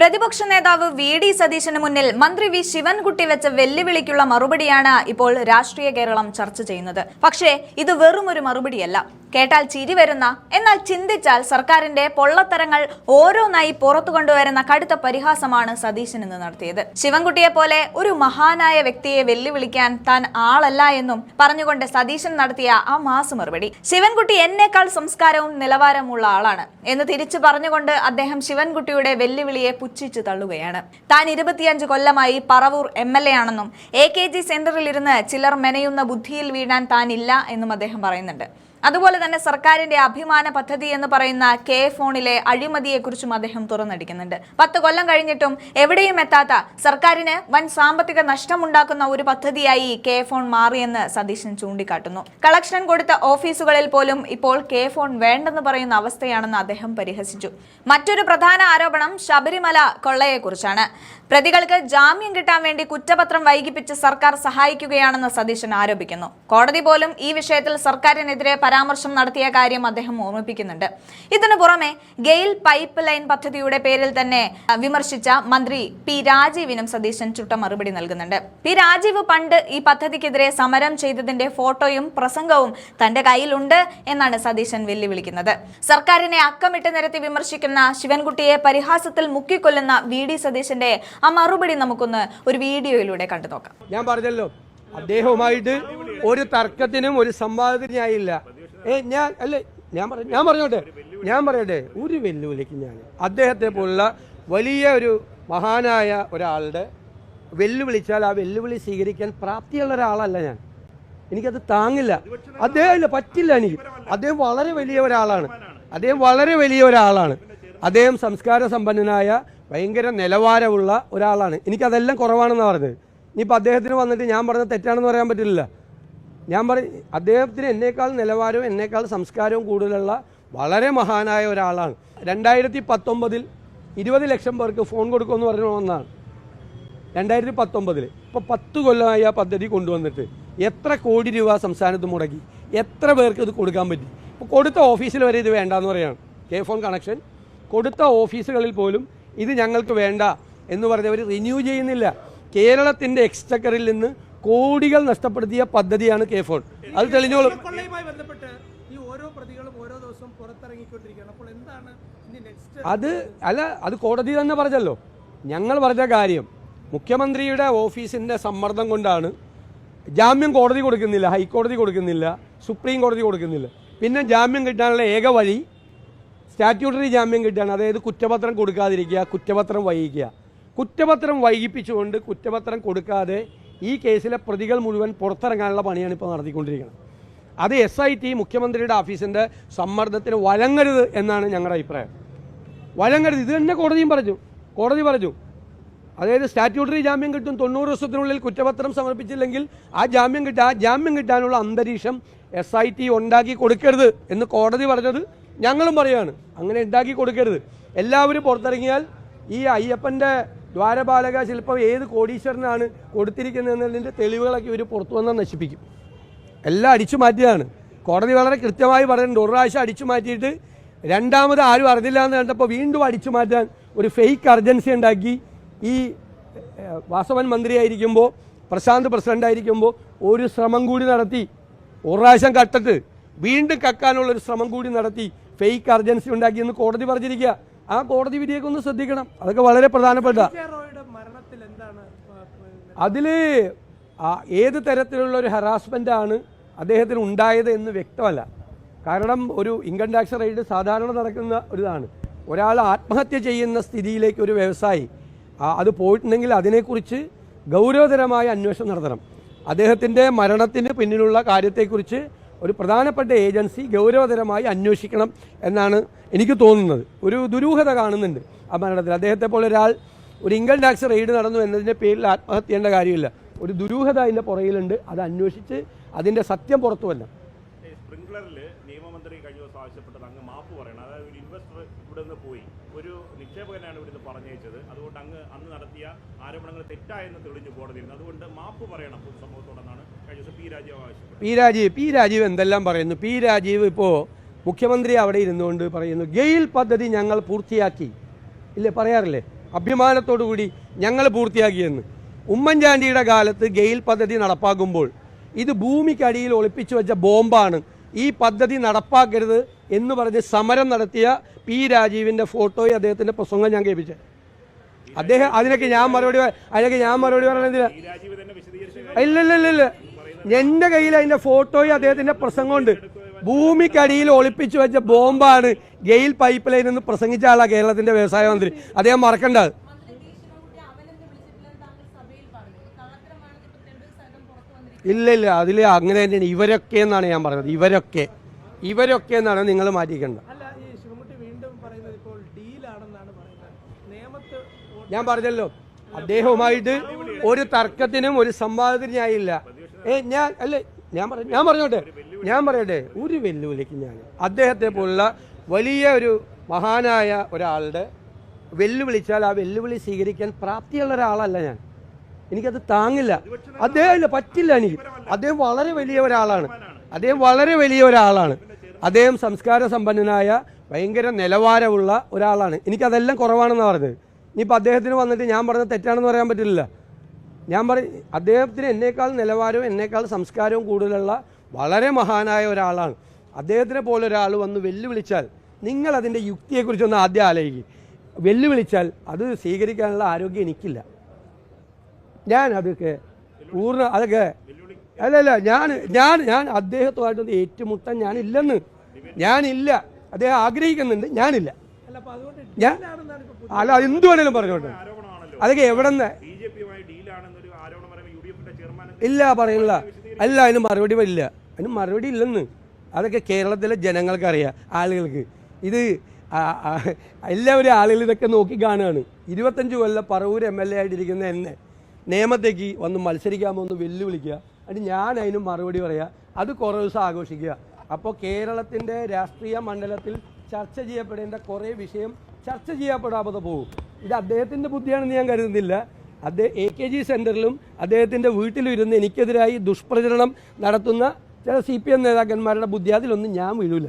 പ്രതിപക്ഷ നേതാവ് V D സതീശന് മുന്നിൽ മന്ത്രി വി ശിവൻകുട്ടി വെച്ച വെല്ലുവിളിക്കുള്ള മറുപടിയാണ് ഇപ്പോൾ രാഷ്ട്രീയ കേരളം ചർച്ച ചെയ്യുന്നത്. പക്ഷേ ഇത് വെറും ഒരു മറുപടിയല്ല. കേട്ടാൽ ചിരി വരുന്ന എന്നാൽ ചിന്തിച്ചാൽ സർക്കാരിന്റെ പൊള്ളത്തരങ്ങൾ ഓരോന്നായി പുറത്തു കൊണ്ടുവരുന്ന കടുത്ത പരിഹാസമാണ് സതീശൻ ഇന്ന് നടത്തിയത്. ശിവൻകുട്ടിയെ പോലെ ഒരു മഹാനായ വ്യക്തിയെ വെല്ലുവിളിക്കാൻ താൻ ആളല്ല എന്നും പറഞ്ഞുകൊണ്ട് സതീശൻ നടത്തിയ ആ മാസ് മറുപടി. ശിവൻകുട്ടി എന്നേക്കാൾ സംസ്കാരവും നിലവാരമുള്ള ആളാണ്. എന്ന് തിരിച്ചു പറഞ്ഞുകൊണ്ട് അദ്ദേഹം ശിവൻകുട്ടിയുടെ വെല്ലുവിളിയെ പുച്ഛിച്ചു തള്ളുകയാണ്. താൻ ഇരുപത്തിയഞ്ച് കൊല്ലമായി പറവൂർ എം എൽ എ ആണെന്നും എ കെ ജി സെന്ററിൽ ഇരുന്ന് ചിലർ മെനയുന്ന ബുദ്ധിയിൽ വീഴാൻ താനില്ല എന്നും അദ്ദേഹം പറയുന്നുണ്ട്. അതുപോലെ തന്നെ സർക്കാരിന്റെ അഭിമാന പദ്ധതി എന്ന് പറയുന്ന കെ ഫോണിലെ അഴിമതിയെക്കുറിച്ചും അദ്ദേഹം തുറന്നടിക്കുന്നുണ്ട്. പത്ത് കൊല്ലം കഴിഞ്ഞിട്ടും എവിടെയും എത്താത്ത സർക്കാരിന് വൻ സാമ്പത്തിക നഷ്ടമുണ്ടാക്കുന്ന ഒരു പദ്ധതിയായി കെ ഫോൺ മാറിയെന്ന് സതീശൻ ചൂണ്ടിക്കാട്ടുന്നു. കളക്ഷൻ കൊടുത്ത ഓഫീസുകളിൽ പോലും ഇപ്പോൾ കെ ഫോൺ വേണ്ടെന്ന് പറയുന്ന അവസ്ഥയാണെന്ന് അദ്ദേഹം പരിഹസിച്ചു. മറ്റൊരു പ്രധാന ആരോപണം ശബരിമല കൊള്ളയെക്കുറിച്ചാണ്. പ്രതികൾക്ക് ജാമ്യം കിട്ടാൻ വേണ്ടി കുറ്റപത്രം വൈകിപ്പിച്ച് സർക്കാർ സഹായിക്കുകയാണെന്ന് സതീശൻ ആരോപിക്കുന്നു. കോടതി പോലും ഈ വിഷയത്തിൽ സർക്കാരിനെതിരെ പരാമർശം നടത്തിയ കാര്യം അദ്ദേഹം ഓർമ്മിപ്പിക്കുന്നുണ്ട്. ഇതിനു പുറമെ ഗെയിൽ പൈപ്പ് ലൈൻ പദ്ധതിയുടെ പേരിൽ തന്നെ വിമർശിച്ച മന്ത്രി പി രാജീവിനും സതീശൻ ചുട്ട മറുപടി നൽകുന്നുണ്ട്. പി രാജീവ് പണ്ട് ഈ പദ്ധതിക്കെതിരെ സമരം ചെയ്തതിന്റെ ഫോട്ടോയും പ്രസംഗവും തന്റെ കയ്യിലുണ്ട് എന്നാണ് സതീശൻ വെല്ലുവിളിക്കുന്നത്. സർക്കാരിനെ അക്കമിട്ട് നിരത്തി വിമർശിക്കുന്ന ശിവൻകുട്ടിയെ പരിഹാസത്തിൽ മുക്കിക്കൊല്ലുന്ന വി ഡി സതീശന്റെ ആ മറുപടി നമുക്കൊന്ന് ഒരു വീഡിയോയിലൂടെ കണ്ടു നോക്കാം. ഞാൻ പറഞ്ഞല്ലോ അദ്ദേഹവുമായിട്ട് ഒരു തർക്കത്തിനും ഒരു സംവാദത്തിനും ഞാനില്ല ഏ ഞാൻ അല്ലേ ഞാൻ പറ ഞാൻ പറഞ്ഞോട്ടെ ഞാൻ പറയട്ടെ ഒരു വെല്ലുവിളിക്ക് ഞാൻ. അദ്ദേഹത്തെ പോലുള്ള വലിയ ഒരു മഹാനായ ഒരാളുടെ വെല്ലുവിളിച്ചാൽ ആ വെല്ലുവിളി സ്വീകരിക്കാൻ പ്രാപ്തിയുള്ള ഒരാളല്ല ഞാൻ. എനിക്കത് താങ്ങില്ല. അദ്ദേഹം ഇല്ല പറ്റില്ല എനിക്ക്. അദ്ദേഹം വളരെ വലിയ ഒരാളാണ്. അദ്ദേഹം വളരെ വലിയ ഒരാളാണ്. അദ്ദേഹം സംസ്കാര സമ്പന്നനായ ഭയങ്കര നിലവാരമുള്ള ഒരാളാണ്. എനിക്കതെല്ലാം കുറവാണെന്നാണ് പറഞ്ഞത്. ഇനിയിപ്പോൾ അദ്ദേഹത്തിന് വന്നിട്ട് ഞാൻ പറഞ്ഞത് തെറ്റാണെന്ന് പറയാൻ പറ്റില്ല ഞാൻ പറ അദ്ദേഹത്തിന് എന്നേക്കാൾ നിലവാരവും എന്നേക്കാൾ സംസ്കാരവും കൂടുതലുള്ള വളരെ മഹാനായ ഒരാളാണ്. രണ്ടായിരത്തി പത്തൊമ്പതിൽ ഇരുപത് ലക്ഷം പേർക്ക് ഫോൺ കൊടുക്കുമെന്ന് പറഞ്ഞ ഒന്നാണ്. രണ്ടായിരത്തി പത്തൊമ്പതിൽ ഇപ്പോൾ പത്ത് കൊല്ലമായി ആ പദ്ധതി കൊണ്ടുവന്നിട്ട് എത്ര കോടി രൂപ സംസ്ഥാനത്ത് മുടക്കി? എത്ര പേർക്ക് ഇത് കൊടുക്കാൻ പറ്റി? ഇപ്പോൾ കൊടുത്ത ഓഫീസിൽ വരെ ഇത് വേണ്ടെന്ന് പറയാണ്. K FON connection. കൊടുത്ത ഓഫീസുകളിൽ പോലും ഇത് ഞങ്ങൾക്ക് വേണ്ട എന്ന് പറഞ്ഞവർ റിന്യൂ ചെയ്യുന്നില്ല. കേരളത്തിന്റെ എക്സ്ചക്കറിൽ നിന്ന് കോടികൾ നഷ്ടപ്പെടുത്തിയ പദ്ധതിയാണ് കെ ഫോൺ. അത് തെളിഞ്ഞോളും. അത് അല്ല അത് കോടതി തന്നെ പറഞ്ഞല്ലോ. ഞങ്ങൾ പറഞ്ഞ കാര്യം മുഖ്യമന്ത്രിയുടെ ഓഫീസിന്റെ സമ്മർദ്ദം കൊണ്ടാണ് ജാമ്യം കോടതി കൊടുക്കുന്നില്ല ഹൈക്കോടതി കൊടുക്കുന്നില്ല സുപ്രീം കോടതി കൊടുക്കുന്നില്ല. പിന്നെ ജാമ്യം കിട്ടാനുള്ള ഏക വഴി സ്റ്റാറ്റ്യൂട്ടറി ജാമ്യം കിട്ടാണ് അതായത് കുറ്റപത്രം കൊടുക്കാതിരിക്കുക കുറ്റപത്രം വൈകിക്കുക. കുറ്റപത്രം വൈകിപ്പിച്ചുകൊണ്ട് കുറ്റപത്രം കൊടുക്കാതെ ഈ കേസിലെ പ്രതികൾ മുഴുവൻ പുറത്തിറങ്ങാനുള്ള പണിയാണ് ഇപ്പോൾ നടത്തിക്കൊണ്ടിരിക്കുന്നത്. അത് എസ് ഐ ടി മുഖ്യമന്ത്രിയുടെ ഓഫീസിന്റെ സമ്മർദ്ദത്തിന് വഴങ്ങരുത് എന്നാണ് ഞങ്ങളുടെ അഭിപ്രായം. വഴങ്ങരുത്. ഇത് തന്നെ കോടതിയും പറഞ്ഞു. കോടതി പറഞ്ഞു. അതായത് സ്റ്റാറ്റ്യൂട്ടറി ജാമ്യം കിട്ടും. തൊണ്ണൂറ് ദിവസത്തിനുള്ളിൽ കുറ്റപത്രം സമർപ്പിച്ചില്ലെങ്കിൽ ആ ജാമ്യം കിട്ടാ ആ ജാമ്യം കിട്ടാനുള്ള അന്തരീക്ഷം എസ് ഐ ടി ഉണ്ടാക്കി കൊടുക്കരുത് എന്ന് കോടതി പറഞ്ഞത് ഞങ്ങളും പറയുകയാണ്. അങ്ങനെ ഉണ്ടാക്കി കൊടുക്കരുത്. എല്ലാവരും പുറത്തിറങ്ങിയാൽ ഈ അയ്യപ്പന്റെ ദ്വാരപാലക ശില്പം ഏത് കോടീശ്വരനാണ് കൊടുത്തിരിക്കുന്നതെന്നതിന്റെ തെളിവുകളൊക്കെ ഇവർ പുറത്തു വന്നാൽ നശിപ്പിക്കും. എല്ലാം അടിച്ചു മാറ്റിയതാണ്. കോടതി വളരെ കൃത്യമായി പറയുന്നുണ്ട്. ഒരു പ്രാവശ്യം അടിച്ചു മാറ്റിയിട്ട് രണ്ടാമത് ആരും അറിഞ്ഞില്ല എന്ന് കണ്ടപ്പോൾ വീണ്ടും അടിച്ചു മാറ്റാൻ ഒരു ഫേക്ക് അർജൻസി ഉണ്ടാക്കി. ഈ വാസവൻ മന്ത്രിയായിരിക്കുമ്പോൾ പ്രശാന്ത് പ്രസിഡന്റ് ആയിരിക്കുമ്പോൾ ഒരു ശ്രമം കൂടി നടത്തി. ഒരു പ്രാവശ്യം കട്ടിട്ട് വീണ്ടും കക്കാനുള്ള ഒരു ശ്രമം കൂടി നടത്തി. ഫേക്ക് അർജൻസി ഉണ്ടാക്കി എന്ന് കോടതി പറഞ്ഞിരിക്കുക. ആ കോടതി വിധിയൊക്കെ ഒന്ന് ശ്രദ്ധിക്കണം. അതൊക്കെ വളരെ പ്രധാനപ്പെട്ട അതിൽ അതിൽ ഏത് തരത്തിലുള്ള ഒരു ഹറാസ്മെന്റ് ആണ് അദ്ദേഹത്തിന് ഉണ്ടായത് എന്ന് വ്യക്തമല്ല. കാരണം ഒരു ഇൻകം ടാക്സ് റെയ്ഡ് സാധാരണ നടക്കുന്ന ഒരിതാണ്. ഒരാൾ ആത്മഹത്യ ചെയ്യുന്ന സ്ഥിതിയിലേക്ക് ഒരു വ്യവസായി അത് പോയിട്ടുണ്ടെങ്കിൽ അതിനെക്കുറിച്ച് ഗൗരവതരമായ അന്വേഷണം നടത്തണം. അദ്ദേഹത്തിന്റെ മരണത്തിന് പിന്നിലുള്ള കാര്യത്തെക്കുറിച്ച് ഒരു പ്രധാനപ്പെട്ട ഏജൻസി ഗൗരവതരമായി അന്വേഷിക്കണം എന്നാണ് എനിക്ക് തോന്നുന്നത്. ഒരു ദുരൂഹത കാണുന്നുണ്ട് ആ മരണത്തിൽ. അദ്ദേഹത്തെ പോലെ ഒരാൾ ഒരു ഇൻകം ടാക്സ് റെയ്ഡ് നടന്നു എന്നതിന്റെ പേരിൽ ആത്മഹത്യ ചെയ്യേണ്ട കാര്യമില്ല. ഒരു ദുരൂഹത അതിന്റെ പുറകിലുണ്ട്. അത് അന്വേഷിച്ച് അതിന്റെ സത്യം പുറത്തു വരണം സ്പ്രിംഗ്ലറിൽ നിയമമന്ത്രി കഴിഞ്ഞ ദിവസം ആവശ്യപ്പെട്ടത് അങ്ങ് മാപ്പ് പറയണം. അതായത് ഒരു ഇൻവെസ്റ്റർ ഇവിടെ നിന്ന് പോയി. ഒരു നിക്ഷേപകനാണ് ഇവിടെ നിന്ന് പറഞ്ഞയച്ചത്. അതുകൊണ്ട് അങ്ങ് അന്ന് നടത്തിയ ആരോപണങ്ങൾ തെറ്റായെന്ന് തെളിഞ്ഞു കോടതിയിരുന്നു അതുകൊണ്ട് മാപ്പ് പറയണം പൊതുസമൂഹത്തോടെന്നാണ് കഴിഞ്ഞ ദിവസം പി രാജീവ് ആവശ്യപ്പെട്ടത്. പി രാജീവ് പി രാജീവ് എന്തെല്ലാം പറയുന്നു? പി രാജീവ് ഇപ്പോൾ മുഖ്യമന്ത്രി അവിടെ ഇരുന്നുകൊണ്ട് പറയുന്നു ഗെയിൽ പദ്ധതി ഞങ്ങൾ പൂർത്തിയാക്കി. ഇല്ലേ? പറയാറില്ലേ? അഭിമാനത്തോടു കൂടി ഞങ്ങൾ പൂർത്തിയാക്കിയെന്ന് ഉമ്മൻചാണ്ടിയുടെ കാലത്ത് ഗെയിൽ പദ്ധതി നടപ്പാക്കുമ്പോൾ ഇത് ഭൂമിക്കടിയിൽ ഒളിപ്പിച്ചു വെച്ച ബോംബാണ്. ഈ പദ്ധതി നടപ്പാക്കരുത് എന്ന് പറഞ്ഞ് സമരം നടത്തിയ പി രാജീവിന്റെ ഫോട്ടോയും അദ്ദേഹത്തിന്റെ പ്രസംഗം ഞാൻ കേൾപ്പിച്ചത് അദ്ദേഹം അതിനൊക്കെ ഞാൻ മറുപടി അതിനൊക്കെ ഞാൻ മറുപടി പറയണെന്തില്ല ഇല്ല ഇല്ല ഇല്ല എന്റെ കയ്യിൽ അതിന്റെ ഫോട്ടോയും അദ്ദേഹത്തിന്റെ പ്രസംഗമുണ്ട് ഭൂമിക്കടിയിൽ ഒളിപ്പിച്ചു വെച്ച ബോംബാണ് ഗെയിൽ പൈപ്പ് ലൈൻ എന്ന് പ്രസംഗിച്ച ആളാണ് കേരളത്തിന്റെ വ്യവസായ മന്ത്രി. അദ്ദേഹം മറക്കണ്ട ഇല്ല ഇല്ല അതിൽ അങ്ങനെ തന്നെയാണ്. ഇവരൊക്കെ എന്നാണ് ഞാൻ പറഞ്ഞത്. ഇവരൊക്കെ. ഇവരൊക്കെ എന്നാണ് നിങ്ങൾ മാറ്റിക്കേണ്ടത് ഞാൻ പറഞ്ഞല്ലോ അദ്ദേഹവുമായിട്ട് ഒരു തർക്കത്തിനും ഒരു സംവാദത്തിനും ഞാനില്ല ഏ ഞാൻ അല്ലേ ഞാൻ പറ ഞാൻ പറഞ്ഞോട്ടെ ഞാൻ പറയട്ടെ ഒരു വെല്ലുവിളിക്ക് ഞാൻ. അദ്ദേഹത്തെ പോലുള്ള വലിയ ഒരു മഹാനായ ഒരാളുടെ വെല്ലുവിളിച്ചാൽ ആ വെല്ലുവിളി സ്വീകരിക്കാൻ പ്രാപ്തിയുള്ള ഒരാളല്ല ഞാൻ. എനിക്കത് താങ്ങില്ല. അദ്ദേഹം ഇല്ല പറ്റില്ല എനിക്ക്. അദ്ദേഹം വളരെ വലിയ ഒരാളാണ്. അദ്ദേഹം വളരെ വലിയ ഒരാളാണ്. അദ്ദേഹം സംസ്കാര സമ്പന്നനായ ഭയങ്കര നിലവാരമുള്ള ഒരാളാണ്. എനിക്കതെല്ലാം കുറവാണെന്ന് പറഞ്ഞത്. ഇനിയിപ്പോൾ അദ്ദേഹത്തിന് വന്നിട്ട് ഞാൻ പറഞ്ഞത് തെറ്റാണെന്ന് പറയാൻ പറ്റില്ല ഞാൻ പറ അദ്ദേഹത്തിന് എന്നേക്കാൾ നിലവാരവും എന്നേക്കാൾ സംസ്കാരവും കൂടുതലുള്ള വളരെ മഹാനായ ഒരാളാണ്. അദ്ദേഹത്തിനെ പോലെ ഒരാൾ വന്ന് വെല്ലുവിളിച്ചാൽ നിങ്ങൾ അതിന്റെ യുക്തിയെക്കുറിച്ചൊന്ന് ആദ്യം ആലോചിക്കും. വെല്ലുവിളിച്ചാൽ അത് സ്വീകരിക്കാനുള്ള ആരോഗ്യം എനിക്കില്ല. ഞാൻ അതൊക്കെ പൂർണ അതൊക്കെ. അല്ലല്ല ഞാൻ ഞാൻ ഞാൻ അദ്ദേഹത്തുമായിട്ടൊന്ന് ഏറ്റുമുട്ടാൻ ഞാനില്ലെന്ന്. ഞാനില്ല. അദ്ദേഹം ആഗ്രഹിക്കുന്നുണ്ട് ഞാനില്ല. അല്ല അപ്പൊ അതുകൊണ്ട് ഞാൻ അല്ല അത് അല്ല എന്ത് വേണേലും പറഞ്ഞോട്ടെ. അതൊക്കെ എവിടെ നിന്ന് ഇല്ല പറയുന്നില്ല അല്ല അതിന് മറുപടി ഇല്ല അതിന് മറുപടി ഇല്ലെന്ന്. അതൊക്കെ കേരളത്തിലെ ജനങ്ങൾക്കറിയാം ആളുകൾക്ക്. ഇത് എല്ലാവരും ആളുകൾ ഇതൊക്കെ നോക്കി കാണുകയാണ്. ഇരുപത്തഞ്ച് കൊല്ലം പറവൂർ എം എൽ എ ആയിട്ടിരിക്കുന്ന എന്നെ. നിയമത്തേക്ക് വന്ന് മത്സരിക്കാമോ എന്ന് വെല്ലുവിളിക്കുക. എന്നിട്ട് ഞാൻ അതിന് മറുപടി പറയുക അത് കുറേ ദിവസം ആഘോഷിക്കുക. അപ്പോൾ കേരളത്തിന്റെ രാഷ്ട്രീയ മണ്ഡലത്തിൽ ചർച്ച ചെയ്യപ്പെടേണ്ട കുറേ വിഷയം ചർച്ച ചെയ്യപ്പെടാതെ പോകും. ഇത് അദ്ദേഹത്തിന്റെ ബുദ്ധിയാണെന്ന് ഞാൻ കരുതുന്നില്ല. അദ്ദേഹം എ കെ ജി സെന്ററിലും അദ്ദേഹത്തിന്റെ വീട്ടിലും ഇരുന്ന് എനിക്കെതിരായി ദുഷ്പ്രചരണം നടത്തുന്ന ചില സി പി എം നേതാക്കന്മാരുടെ ബുദ്ധി അതിലൊന്നും ഞാൻ വീഴൂല.